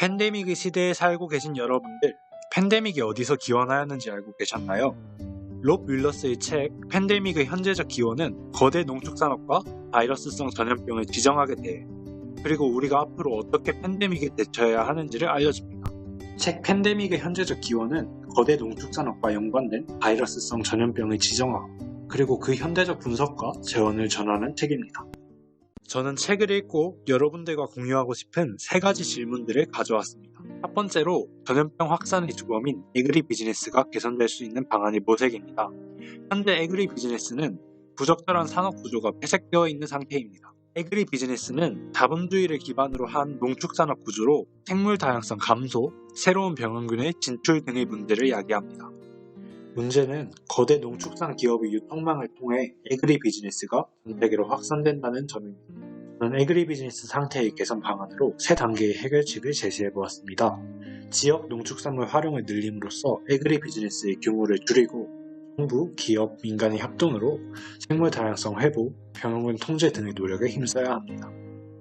팬데믹의 시대에 살고 계신 여러분들, 팬데믹이 어디서 기원하였는지 알고 계셨나요? 롭 윌러스의 책 팬데믹의 현재적 기원은 거대 농축산업과 바이러스성 전염병을 지정하게 돼 그리고 우리가 앞으로 어떻게 팬데믹에 대처해야 하는지를 알려줍니다. 책 팬데믹의 현재적 기원은 거대 농축산업과 연관된 바이러스성 전염병을 지정하고 그리고 그 현대적 분석과 재원을 전하는 책입니다. 저는 책을 읽고 여러분들과 공유하고 싶은 세 가지 질문들을 가져왔습니다. 첫 번째로 전염병 확산의 주범인 에그리 비즈니스가 개선될 수 있는 방안이 모색입니다. 현재 에그리 비즈니스는 부적절한 산업 구조가 폐색되어 있는 상태입니다. 에그리 비즈니스는 자본주의를 기반으로 한 농축산업 구조로 생물 다양성 감소, 새로운 병원균의 진출 등의 문제를 야기합니다. 문제는 거대 농축산 기업의 유통망을 통해 에그리 비즈니스가 전 세계로 확산된다는 점입니다. 저는 에그리 비즈니스 상태의 개선 방안으로 세 단계의 해결책을 제시해 보았습니다. 지역 농축산물 활용을 늘림으로써 에그리 비즈니스의 규모를 줄이고 정부, 기업, 민간의 협동으로 생물 다양성 회복, 병원군 통제 등의 노력에 힘써야 합니다.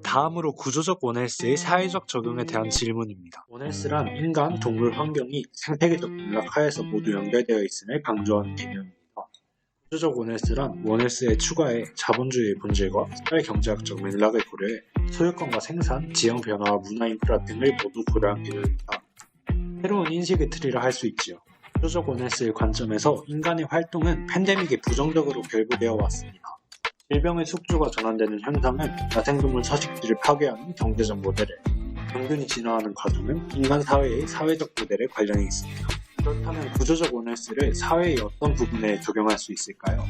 다음으로 구조적 원헬스의 사회적 적용에 대한 질문입니다. 원헬스란 인간, 동물, 환경이 생태계적 맥락하에서 모두 연결되어 있음을 강조하는 개념입니다. 구조적 원헬스란 원헬스의 추가에 자본주의의 본질과 사회 경제학적 맥락을 고려해 소유권과 생산, 지형 변화와 문화 인프라 등을 모두 고려한 개념입니다. 새로운 인식의 틀이라 할 수 있지요. 구조적 원헬스의 관점에서 인간의 활동은 팬데믹에 부정적으로 결부되어 왔습니다. 질병의 숙주가 전환되는 현상은 야생동물 서식지를 파괴하는 경제적 모델에 병균이 진화하는 과정은 인간 사회의 사회적 모델에 관련이 있습니다. 그렇다면 구조적 원헬스를 사회의 어떤 부분에 적용할 수 있을까요?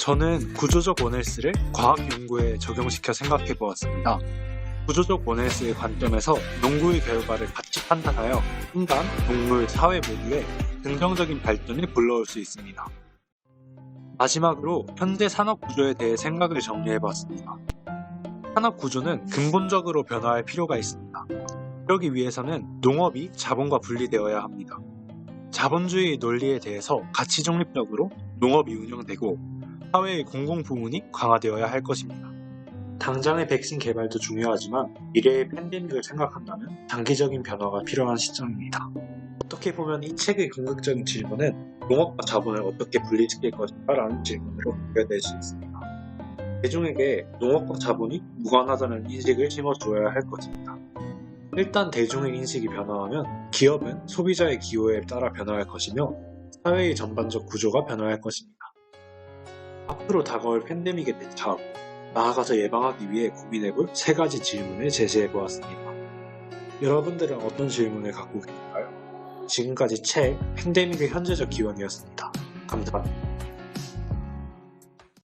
저는 구조적 원헬스를 과학 연구에 적용시켜 생각해 보았습니다. 구조적 원헬스의 관점에서 농구의 결과를 같이 판단하여 인간, 동물, 사회 모두의 긍정적인 발전을 불러올 수 있습니다. 마지막으로 현재 산업 구조에 대해 생각을 정리해 봤습니다. 산업 구조는 근본적으로 변화할 필요가 있습니다. 그러기 위해서는 농업이 자본과 분리되어야 합니다. 자본주의 논리에 대해서 가치 중립적으로 농업이 운영되고 사회의 공공 부문이 강화되어야 할 것입니다. 당장의 백신 개발도 중요하지만 미래의 팬데믹을 생각한다면 장기적인 변화가 필요한 시점입니다. 어떻게 보면 이 책의 궁극적인 질문은 농업과 자본을 어떻게 분리시킬 것인가 라는 질문으로 연결될 수 있습니다. 대중에게 농업과 자본이 무관하다는 인식을 심어주어야 할 것입니다. 일단 대중의 인식이 변화하면 기업은 소비자의 기호에 따라 변화할 것이며 사회의 전반적 구조가 변화할 것입니다. 앞으로 다가올 팬데믹에 대처하고 나아가서 예방하기 위해 고민해볼 세 가지 질문을 제시해 보았습니다. 여러분들은 어떤 질문을 갖고 계신가요? 지금까지 책 팬데믹의 현재적 기원이었습니다. 감사합니다.